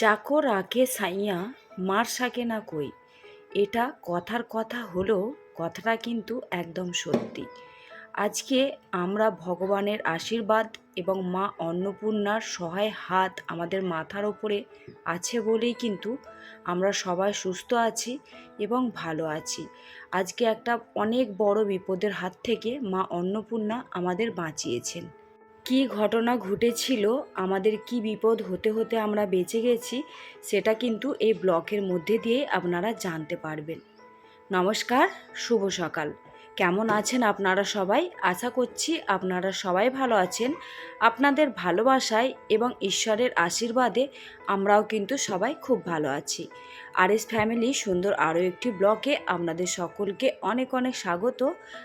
যাকো রাখে সাইয়া মার সাকে না কই। এটা কথার কথা হলেও কথাটা কিন্তু একদম সত্যি। আজকে আমরা ভগবানের আশীর্বাদ এবং মা অন্নপূর্ণার সহায় হাত আমাদের মাথার ওপরে আছে বলেই কিন্তু আমরা সবাই সুস্থ আছি এবং ভালো আছি। আজকে একটা অনেক বড় বিপদের হাত থেকে মা অন্নপূর্ণা আমাদের বাঁচিয়েছেন। কি ঘটনা ঘটেছিল, আমাদের কি বিপদ হতে হতে আমরা বেঁচে গেছি, সেটা কিন্তু এই ব্লকের মধ্যে দিয়ে আপনারা জানতে পারবেন। নমস্কার, শুভ সকাল। কেমন আছেন আপনারা সবাই? আশা করছি আপনারা সবাই ভালো আছেন। আপনাদের ভালোবাসায় এবং ঈশ্বরের আশীর্বাদে আমরাও কিন্তু সবাই খুব ভালো আছি। আর এস ফ্যামিলি সুন্দর আরও একটি ব্লকে আপনাদের সকলকে অনেক অনেক স্বাগত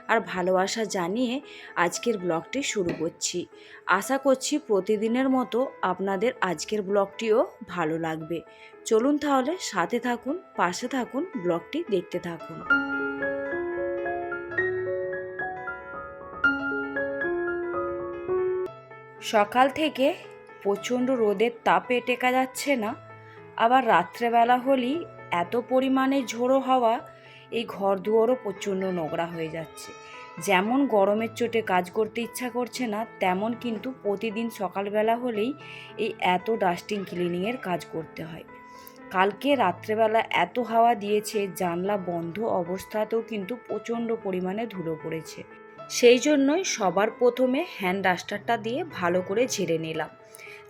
আর ভালোবাসা জানিয়ে আজকের ব্লগটি শুরু করছি। আশা করছি প্রতিদিনের মতো আপনাদের আজকের ব্লগটিও ভালো লাগবে। চলুন তাহলে সাথে থাকুন, পাশে থাকুন, ব্লগটি দেখতে থাকুন। সকাল থেকে প্রচণ্ড রোদের তাপে টেকা যাচ্ছে না, আবার রাত্রেবেলা হলেই এত পরিমাণে ঝোড়ো হাওয়া, এই ঘর দুয়ারও প্রচণ্ড নোংরা হয়ে যাচ্ছে। যেমন গরমের চোটে কাজ করতে ইচ্ছা করছে না, তেমন কিন্তু প্রতিদিন সকালবেলা হলেই এই এত ডাস্টিং ক্লিনিংয়ের কাজ করতে হয়। কালকে রাত্রেবেলা এত হাওয়া দিয়েছে, জানলা বন্ধ অবস্থাতেও কিন্তু প্রচণ্ড পরিমাণে ধুলো পড়েছে। সেই জন্যই সবার প্রথমে হ্যান্ড ডাস্টারটা দিয়ে ভালো করে ঝেড়ে নিলাম।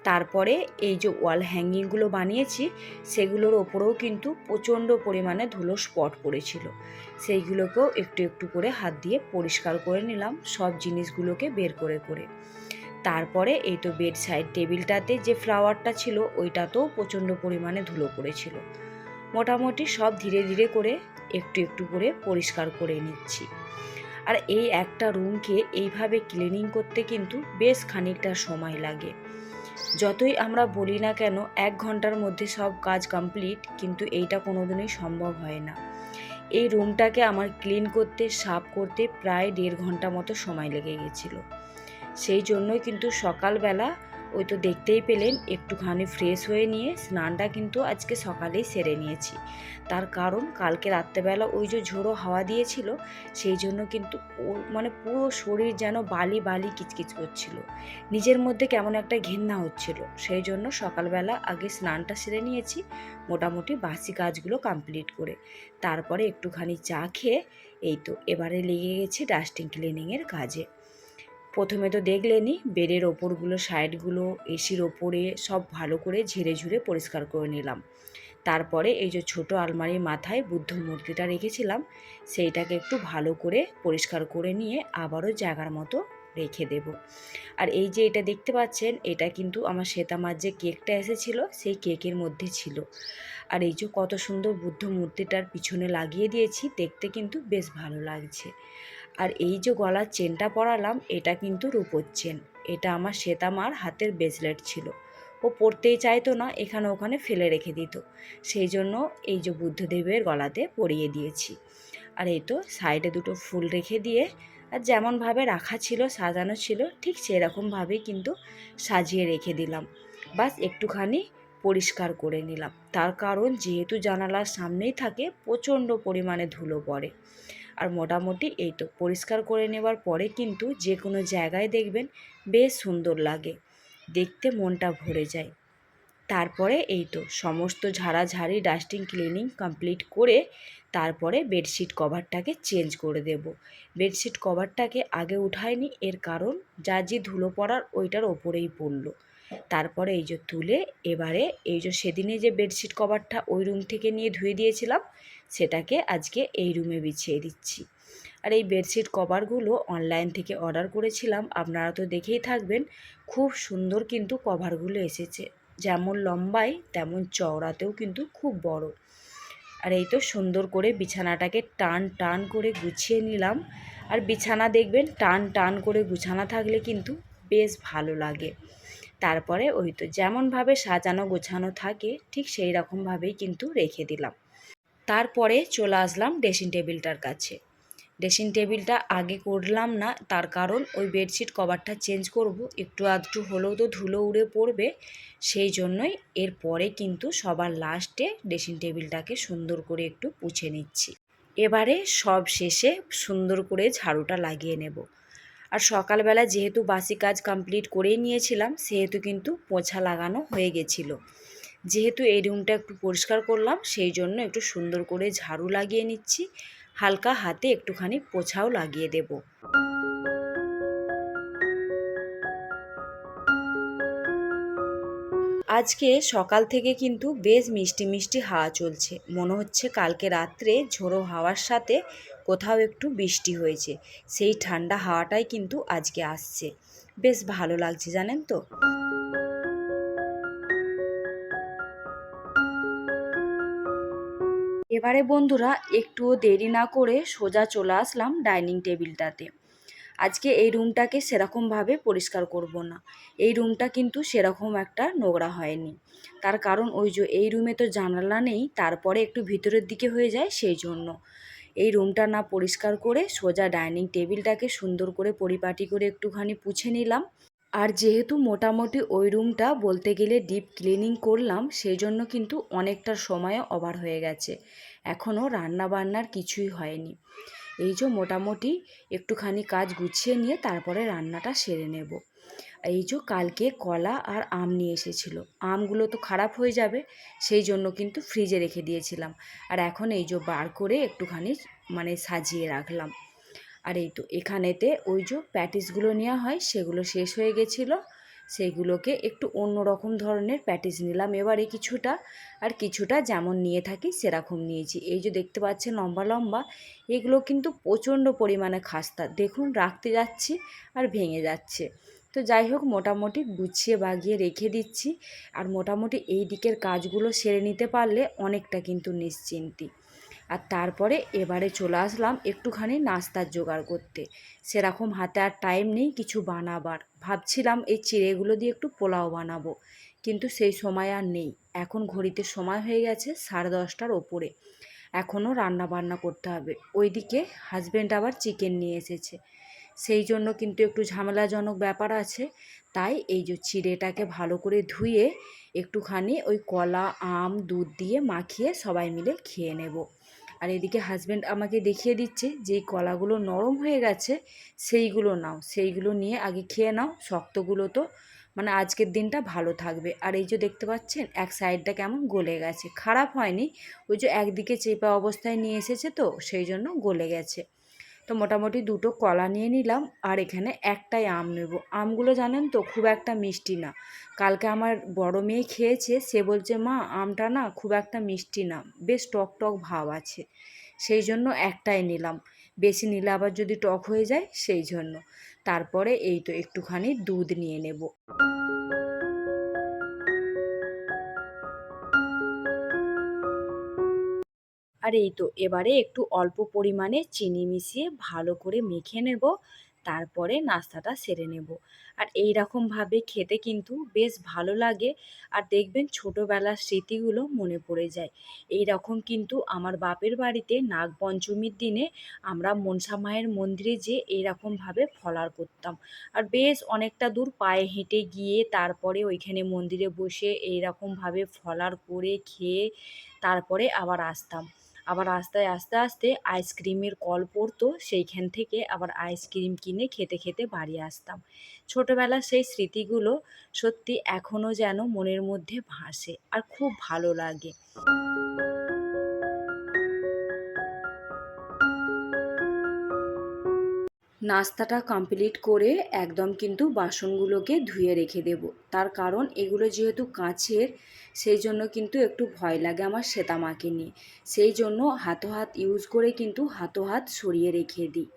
তারপরে এই যে ওয়াল হ্যাঙ্গিংগুলো বানিয়েছি, সেগুলোর ওপরেও কিন্তু প্রচণ্ড পরিমাণে ধুলো স্পট পড়েছিল। সেইগুলোকেও একটু একটু করে হাত দিয়ে পরিষ্কার করে নিলাম সব জিনিসগুলোকে বের করে করে। তারপরে এই তো বেড সাইড টেবিলটাতে যে ফ্লাওয়ারটা ছিল, ওইটাতেও প্রচণ্ড পরিমাণে ধুলো পড়েছিল। মোটামুটি সব ধীরে ধীরে করে একটু একটু করে পরিষ্কার করে নিচ্ছি। আর এই একটা রুমকে এইভাবে ক্লিনিং করতে কিন্তু বেশ খানিকটা সময় লাগে। যতই আমরা বলি না কেন, এক ঘণ্টার মধ্যে সব কাজ কমপ্লিট কিন্তু এইটা কোনোদিনই সম্ভব হয় না। এই রুমটাকে আমার ক্লিন করতে, সাফ করতে প্রায় দেড় ঘণ্টা মতো সময় লেগে গেছিল। সেই জন্যই কিন্তু সকালবেলা ওই তো দেখতেই পেলেন, একটুখানি ফ্রেশ হয়ে নিয়ে স্নানটা কিন্তু আজকে সকালেই সেরে নিয়েছি। তার কারণ কালকে রাত্রেবেলা ওই যে ঝোড়ো হাওয়া দিয়েছিল, সেই জন্য কিন্তু মানে পুরো শরীর যেন বালি বালি কিচকিচ করছিল। নিজের মধ্যে কেমন একটা ঘেন্না হচ্ছিল। সেই জন্য সকালবেলা আগে স্নানটা সেরে নিয়েছি, মোটামুটি বাসি কাজগুলো কমপ্লিট করে। তারপরে একটুখানি চা খেয়ে, এই তো এবারে লেগে গেছি ডাস্টিং ক্লিনিংয়ের কাজে। প্রথমে তো দেখলেনই বেডের ওপরগুলো, সাইডগুলো, এসির ওপরে সব ভালো করে ঝেড়ে ঝুড়ে পরিষ্কার করে নিলাম। তারপরে এই যে ছোট আলমারির মাথায় বুদ্ধ মূর্তিটা রেখেছিলাম, সেইটাকে একটু ভালো করে পরিষ্কার করে নিয়ে আবারও জায়গার মতো রেখে দেব। আর এই যে এটা দেখতে পাচ্ছেন, এটা কিন্তু আমার শ্বেতামার যে কেকটা এসেছিল, সেই কেকের মধ্যে ছিল। আর এই যে কত সুন্দর বুদ্ধ মূর্তিটার পিছনে লাগিয়ে দিয়েছি, দেখতে কিন্তু বেশ ভালো লাগছে। আর এই যে গলার চেনটা পরালাম, এটা কিন্তু রূপোর চেন। এটা আমার শ্বেতামার হাতের ব্রেসলেট ছিল। ও পরতেই চাইতো না, এখানে ওখানে ফেলে রেখে দিত। সেই জন্য এই যে বুদ্ধদেবের গলাতে পরিয়ে দিয়েছি। আর এই তো সাইডে দুটো ফুল রেখে দিয়ে, আর যেমনভাবে রাখা ছিল, সাজানো ছিল, ঠিক সেরকমভাবেই কিন্তু সাজিয়ে রেখে দিলাম। বাস একটুখানি পরিষ্কার করে নিলাম। তার কারণ, যেহেতু জানালার সামনেই থাকে, প্রচণ্ড পরিমাণে ধুলো পড়ে। আর মোটামুটি এই তো পরিষ্কার করে নেবার পরে কিন্তু যে কোনো জায়গায় দেখবেন বেশ সুন্দর লাগে। দেখতে মনটা ভরে যায়। তারপরে এই তো সমস্ত ঝাড়াঝাড়ি ডাস্টিং ক্লিনিং কমপ্লিট করে তারপরে বেডশিট কভারটাকে চেঞ্জ করে দেব। বেডশিট কভারটাকে আগে উঠায়নি এর কারণ যা যে ধুলো পড়ার ওইটার ওপরেই পড়ল। তারপরে এই যে তুলে এবারে এই যে সেদিনে যে বেডশিট কভারটা ওই রুম থেকে নিয়ে ধুয়ে দিয়েছিলাম, সেটাকে আজকে এই রুমে বিছিয়ে দিচ্ছি। আর এই বেডশিট কভারগুলো অনলাইন থেকে অর্ডার করেছিলাম, আপনারা তো দেখেই থাকবেন, খুব সুন্দর কিন্তু কভারগুলো এসেছে। যেমন লম্বায়, তেমন চওড়াতেও কিন্তু খুব বড়। আর এই তো সুন্দর করে বিছানাটাকে টান টান করে গুছিয়ে নিলাম। আর বিছানা দেখবেন, টান টান করে গুছানা থাকলে কিন্তু বেশ ভালো লাগে। তারপরে ওই তো যেমনভাবে সাজানো গোছানো থাকে, ঠিক সেই রকমভাবেই কিন্তু রেখে দিলাম। তারপরে চলে আসলাম ড্রেসিং টেবিলটার কাছে। ড্রেসিং টেবিলটা আগে করলাম না, তার কারণ ওই বেডশিট কভারটা চেঞ্জ করব, একটু আধটু হলেও তো ধুলো উড়ে পড়বে, সেই জন্যই এরপরে কিন্তু সবার লাস্টে ড্রেসিং টেবিলটাকে সুন্দর করে একটু পুছে নিচ্ছি। এবারে সব শেষে সুন্দর করে ঝাড়ুটা লাগিয়ে নেব। আর সকালবেলা যেহেতু বাসি কাজ কমপ্লিট করেই নিয়েছিলাম, সেহেতু কিন্তু পোঁছা লাগানো হয়ে গেছিল। যেহেতু এই রুমটা একটু পরিষ্কার করলাম, সেই জন্য একটু সুন্দর করে ঝাড়ু লাগিয়ে নিচ্ছি, হালকা হাতে একটুখানি পোছাও লাগিয়ে দেব। আজকে সকাল থেকে কিন্তু বেশ মিষ্টি মিষ্টি হাওয়া চলছে। মনে হচ্ছে কালকে রাত্রে ঝোড়ো হাওয়ার সাথে কোথাও একটু বৃষ্টি হয়েছে। সেই ঠান্ডা হাওয়াটাই কিন্তু আজকে আসছে। বেশ ভালো লাগছে, জানেন তো? এবারে বন্ধুরা, একটুও দেরি না করে সোজা চলে আসলাম ডাইনিং টেবিলটাতে। আজকে এই রুমটাকে সেরকমভাবে পরিষ্কার করব না। এই রুমটা কিন্তু সেরকম একটা নোংরা হয়নি। তার কারণ ওই যে এই রুমে তো জানালা নেই, তারপরে একটু ভিতরের দিকে হয়ে যায় সেই জন্য। এই রুমটা না পরিষ্কার করে সোজা ডাইনিং টেবিলটাকে সুন্দর করে পরিপাটি করে একটুখানি পুছে নিলাম। আর যেহেতু মোটামুটি ওই রুমটা বলতে গেলে ডিপ ক্লিনিং করলাম, সেই জন্য কিন্তু অনেকটা সময় ওভার হয়ে গেছে। এখনও রান্না বান্নার কিছুই হয়নি। এই যে মোটামুটি একটুখানি কাজ গুছিয়ে নিয়ে তারপরে রান্নাটা সেরে নেব। এই যে কালকে কলা আর আম নিয়ে এসেছিল। আমগুলো তো খারাপ হয়ে যাবে, সেই জন্য কিন্তু ফ্রিজে রেখে দিয়েছিলাম। আর এখন এই যে বার করে একটুখানি মানে সাজিয়ে রাখলাম। আর এই তো এখানেতে ওই যে প্যাটিসগুলো নেওয়া হয়, সেগুলো শেষ হয়ে গেছিল। সেইগুলোকে একটু অন্য রকম ধরনের প্যাটিস নিলাম। এবারে কিছুটা আর কিছুটা যেমন নিয়ে থাকি সেরকম নিয়েছি। এই যে দেখতে পাচ্ছেন লম্বা লম্বা, এগুলো কিন্তু প্রচণ্ড পরিমাণে খাস্তা। দেখুন, রাখতে যাচ্ছি আর ভেঙে যাচ্ছে। তো যাই হোক, মোটামুটি গুছিয়ে বাগিয়ে রেখে দিচ্ছি। আর মোটামুটি এই দিকের কাজগুলো সেরে নিতে পারলে অনেকটা কিন্তু নিশ্চিন্তি। আর তারপরে এবারে চলে আসলাম একটুখানি নাস্তার জোগাড় করতে। সেরকম হাতে আর টাইম নেই কিছু বানাবার। ভাবছিলাম এই চিড়েগুলো দিয়ে একটু পোলাও বানাবো। কিন্তু সেই সময় আর নেই। এখন ঘড়িতে সময় হয়ে গেছে সাড়ে দশটার ওপরে। এখনও রান্না বান্না করতে হবে। ওইদিকে হাজব্যান্ড আবার চিকেন নিয়ে এসেছে। সেই জন্য কিন্তু একটু ঝামেলাজনক ব্যাপার আছে। তাই এই যে চিড়েটাকে ভালো করে ধুয়ে একটুখানি ওই কলা, আম, দুধ দিয়ে মাখিয়ে সবাই মিলে খেয়ে নেব। আর এদিকে হাজব্যান্ড আমাকে দেখিয়ে দিচ্ছে যেই কলাগুলো নরম হয়ে গেছে, সেইগুলো নাও, সেইগুলো নিয়ে আগে খেয়ে নাও, শক্তগুলো তো মানে আজকের দিনটা ভালো থাকবে। আর এই যে দেখতে পাচ্ছেন, এক সাইডটা কেমন গলে গেছে, খারাপ হয়নি, ওই যে একদিকে চেপা অবস্থায় নিয়ে এসেছে তো, সেই জন্য গলে গেছে। তো মোটামুটি দুটো কলা নিয়ে নিলাম আর এখানে একটাই আম নেব। আমগুলো জানেন তো খুব একটা মিষ্টি না। কালকে আমার বড় মেয়ে খেয়েছে, সে বলছে, মা, আমটা না খুব একটা মিষ্টি না, বেশ টক টক ভাব আছে। সেই জন্য একটাই নিলাম। বেশি নিলে আবার যদি টক হয়ে যায়, সেই জন্য। তারপরে এই তো একটুখানি দুধ নিয়ে নেব। আর এই তো এবারে একটু অল্প পরিমাণে চিনি মিশিয়ে ভালো করে মেখে নেব, তারপরে নাস্তাটা সেরে নেব। আর এই রকমভাবে খেতে কিন্তু বেশ ভালো লাগে। আর দেখবেন ছোটোবেলার স্মৃতিগুলো মনে পড়ে যায়। এই রকম কিন্তু আমার বাপের বাড়িতে নাগপঞ্চমীর দিনে আমরা মনসা মায়ের মন্দিরে যে এইরকমভাবে ফলার করতাম। আর বেশ অনেকটা দূর পায়ে হেঁটে গিয়ে তারপরে ওইখানে মন্দিরে বসে এইরকমভাবে ফলার করে খেয়ে তারপরে আবার আসতাম। আবার আস্তে আস্তে আস্তে আইসক্রিমের কল পড়তো, সেইখান থেকে আবার আইসক্রিম কিনে খেতে খেতে বাড়ি আসতাম। ছোটোবেলার সেই স্মৃতিগুলো সত্যি এখনও যেন মনের মধ্যে ভাসে আর খুব ভালো লাগে। নাস্তাটা কমপ্লিট করে একদম কিন্তু বাসনগুলোকে ধুয়ে রেখে দেব। তার কারণ এগুলো যেহেতু কাঁচের, সেই জন্য কিন্তু একটু ভয় লাগে আমার শ্বেতামাকে নিয়ে। সেই জন্য হাতো হাত ইউজ করে কিন্তু হাতো হাত সরিয়ে রেখে দিই।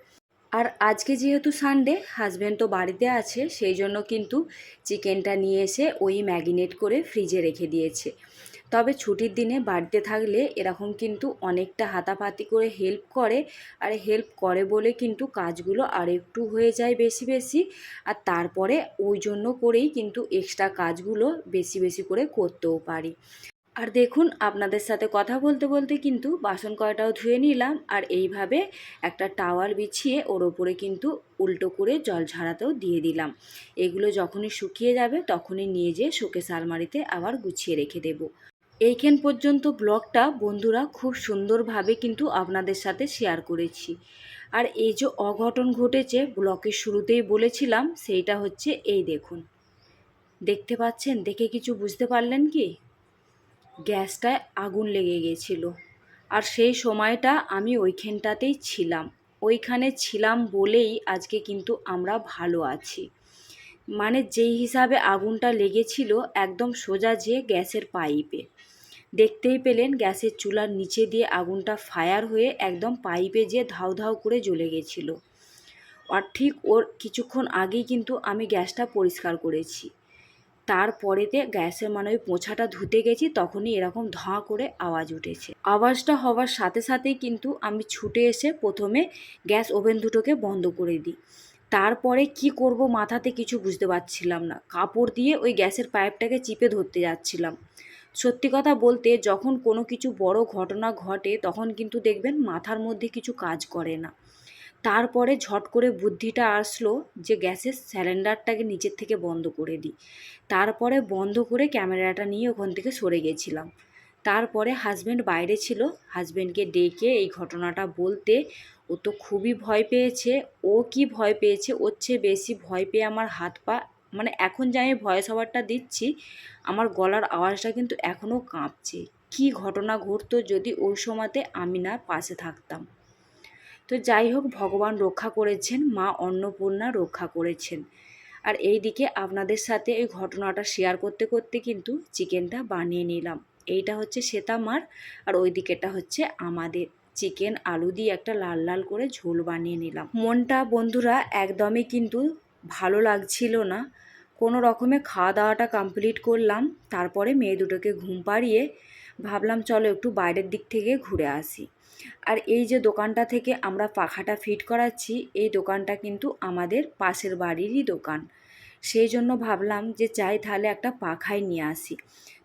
আর আজকে যেহেতু সানডে হাজব্যান্ড তো বাড়িতে আছে, সেই জন্য কিন্তু চিকেনটা নিয়ে এসে ওই ম্যাগিনেট করে ফ্রিজে রেখে দিয়েছে। তবে ছুটির দিনে বাড়িতে থাকলে এরকম কিন্তু অনেকটা হাতাপাতি করে হেল্প করে। আর হেল্প করে বলে কিন্তু কাজগুলো আর একটু হয়ে যায় বেশি বেশি। আর তারপরে ওই জন্য করেই কিন্তু এক্সট্রা কাজগুলো বেশি বেশি করে করতেও পারি। আর দেখুন, আপনাদের সাথে কথা বলতে বলতে কিন্তু বাসন কয়টাও ধুয়ে নিলাম। আর এইভাবে একটা টাওয়াল বিছিয়ে ওর ওপরে কিন্তু উল্টো করে জল ঝাড়াতেও দিয়ে দিলাম। এগুলো যখনই শুকিয়ে যাবে তখনই নিয়ে যেয়ে শোকেস আলমারিতে আবার গুছিয়ে রেখে দেবো। এইখান পর্যন্ত ব্লগটা বন্ধুরা খুব সুন্দরভাবে কিন্তু আপনাদের সাথে শেয়ার করেছি। আর এই যে অঘটন ঘটেছে ব্লকের শুরুতেই বলেছিলাম, সেইটা হচ্ছে এই দেখুন। দেখতে পাচ্ছেন? দেখে কিছু বুঝতে পারলেন কি? গ্যাসটায় আগুন লেগে গেছিল। আর সেই সময়টা আমি ওইখানটাতেই ছিলাম। ওইখানে ছিলাম বলেই আজকে কিন্তু আমরা ভালো আছি। মানে যেই হিসাবে আগুনটা লেগেছিল, একদম সোজা যে গ্যাসের পাইপে। দেখতেই পেলেন গ্যাসের চুলার নিচে দিয়ে আগুনটা ফায়ার হয়ে একদম পাইপে যে ধাউ ধাউ করে জ্বলে গেছিল। আর ঠিক ওর কিছুক্ষণ আগেই কিন্তু আমি গ্যাসটা পরিষ্কার করেছি। তারপরেতে গ্যাসের মানে ওই পোছাটা ধুতে গেছি, তখনই এরকম ধোঁয়া করে আওয়াজ উঠেছে। আওয়াজটা হওয়ার সাথে সাথেই কিন্তু আমি ছুটে এসে প্রথমে গ্যাস ওভেন দুটোকে বন্ধ করে দিই। তারপরে কি করব মাথাতে কিছু বুঝতে পারছিলাম না। কাপড় দিয়ে ওই গ্যাসের পাইপটাকে চিপে ধরতে যাচ্ছিলাম। সত্যি কথা বলতে যখন কোনো কিছু বড় ঘটনা ঘটে, তখন কিন্তু দেখবেন মাথার মধ্যে কিছু কাজ করে না। তারপরে ঝট করে বুদ্ধিটা আসলো যে গ্যাসের সিলিন্ডারটাকে নিচের থেকে বন্ধ করে দিই। তারপরে বন্ধ করে ক্যামেরাটা নিয়ে ওখান থেকে সরে গেছিলাম। তারপরে হাজব্যান্ড বাইরে ছিল। হাজব্যান্ডকে ডেকে এই ঘটনাটা বলতে, ও তো খুবই ভয় পেয়েছে। ও কি ভয় পেয়েছে? ওর চেয়ে বেশি ভয় পেয়ে আমার হাত পা মানে এখন যে আমি ভয়েস ওভারটা দিচ্ছি, আমার গলার আওয়াজটা কিন্তু এখনও কাঁপছে। কি ঘটনা ঘটতো যদি ওই সময়তে আমি না পাশে থাকতাম? তো যাই হোক, ভগবান রক্ষা করেছেন, মা অন্নপূর্ণা রক্ষা করেছেন। আর এই দিকে আপনাদের সাথে এই ঘটনাটা শেয়ার করতে করতে কিন্তু চিকেনটা বানিয়ে নিলাম। এইটা হচ্ছে শ্বেতামার, আর ওই দিকেটা হচ্ছে আমাদের। চিকেন আলু দিয়ে একটা লাল লাল করে ঝোল বানিয়ে নিলাম। মনটা বন্ধুরা একদমই কিন্তু ভালো লাগছিল না। কোনো রকমে খাওয়া দাওয়াটা কমপ্লিট করলাম। তারপরে মেয়ে দুটোকে ঘুম পাড়িয়ে ভাবলাম, চলো একটু বাইরের দিক থেকে ঘুরে আসি। আর এই যে দোকানটা থেকে আমরা পাখাটা ফিট করাচ্ছি, এই দোকানটা কিন্তু আমাদের পাশের বাড়িরই দোকান। সেই জন্য ভাবলাম যে চাই তাহলে একটা পাখাই নিয়ে আসি।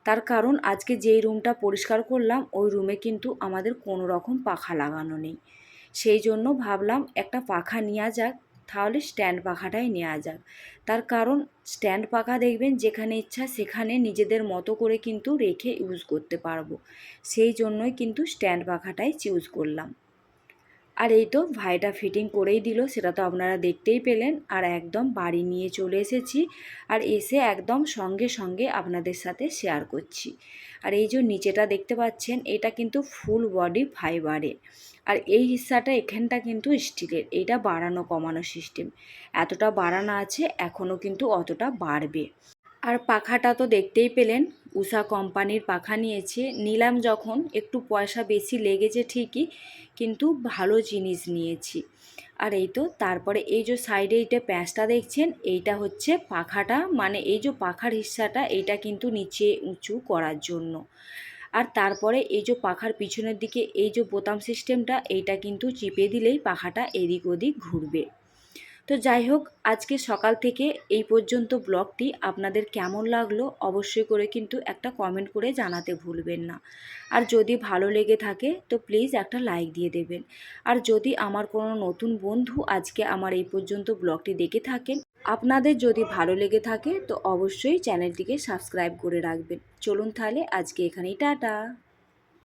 তার কারণ আজকে যেই রুমটা পরিষ্কার করলাম, ওই রুমে কিন্তু আমাদের কোনো রকম পাখা লাগানো নেই। সেই জন্য ভাবলাম একটা পাখা নেওয়া যাক। তাহলে স্ট্যান্ড পাখাটাই নেওয়া যাক। তার কারণ, স্ট্যান্ড পাখা দেখবেন যেখানে ইচ্ছা সেখানে নিজেদের মতো করে কিন্তু রেখে ইউজ করতে পারব। সেই জন্যই কিন্তু স্ট্যান্ড পাখাটাই চুজ করলাম। আর এই তো ভাইটা ফিটিং করেই দিল, সেটা তো আপনারা দেখতেই পেলেন। আর একদম বাড়ি নিয়ে চলে এসেছি আর এসে একদম সঙ্গে সঙ্গে আপনাদের সাথে শেয়ার করছি। আর এই যে নিচেটা দেখতে পাচ্ছেন, এটা কিন্তু ফুল বডি ফাইবারের আর এই হিস্সাটা এখানটা কিন্তু স্টিলের, এইটা বাড়ানো কমানো সিস্টেম এতটা বাড়ানো আছে, এখনও কিন্তু অতটা বাড়বে। আর পাখাটা তো দেখতেই পেলেন উষা কোম্পানির পাখা নিয়েছে। নিলাম যখন একটু পয়সা বেশি লেগেছে ঠিকই, কিন্তু ভালো জিনিস নিয়েছি। আর এই তো, তারপরে এই যে সাইডে এইটা প্যাঁচটা দেখছেন, এইটা হচ্ছে পাখাটা। মানে এই যে পাখার হিস্সাটা, এইটা কিন্তু নিচে উঁচু করার জন্য। আর তারপরে এই যে পাখার পিছনের দিকে এই যে বোতাম সিস্টেমটা এইটা কিন্তু চিপে দিলেই পাখাটা এদিক ওদিক ঘুরবে। তো যাই হোক আজকে সকাল থেকে এই পর্যন্ত ব্লগটি আপনাদের কেমন লাগল অবশ্যই করে কিন্তু একটা কমেন্ট করে জানাতে ভুলবেন না। আর যদি ভালো লেগে থাকে, তো প্লিজ একটা লাইক দিয়ে দেবেন। আর যদি আমার কোনো নতুন বন্ধু আজকে আমার এই পর্যন্ত ব্লগটি দেখে থাকেন, আপনাদের যদি ভালো লেগে থাকে, তো অবশ্যই চ্যানেলটিকে সাবস্ক্রাইব করে রাখবেন। চলুন তাহলে আজকে এখানেই টাটা।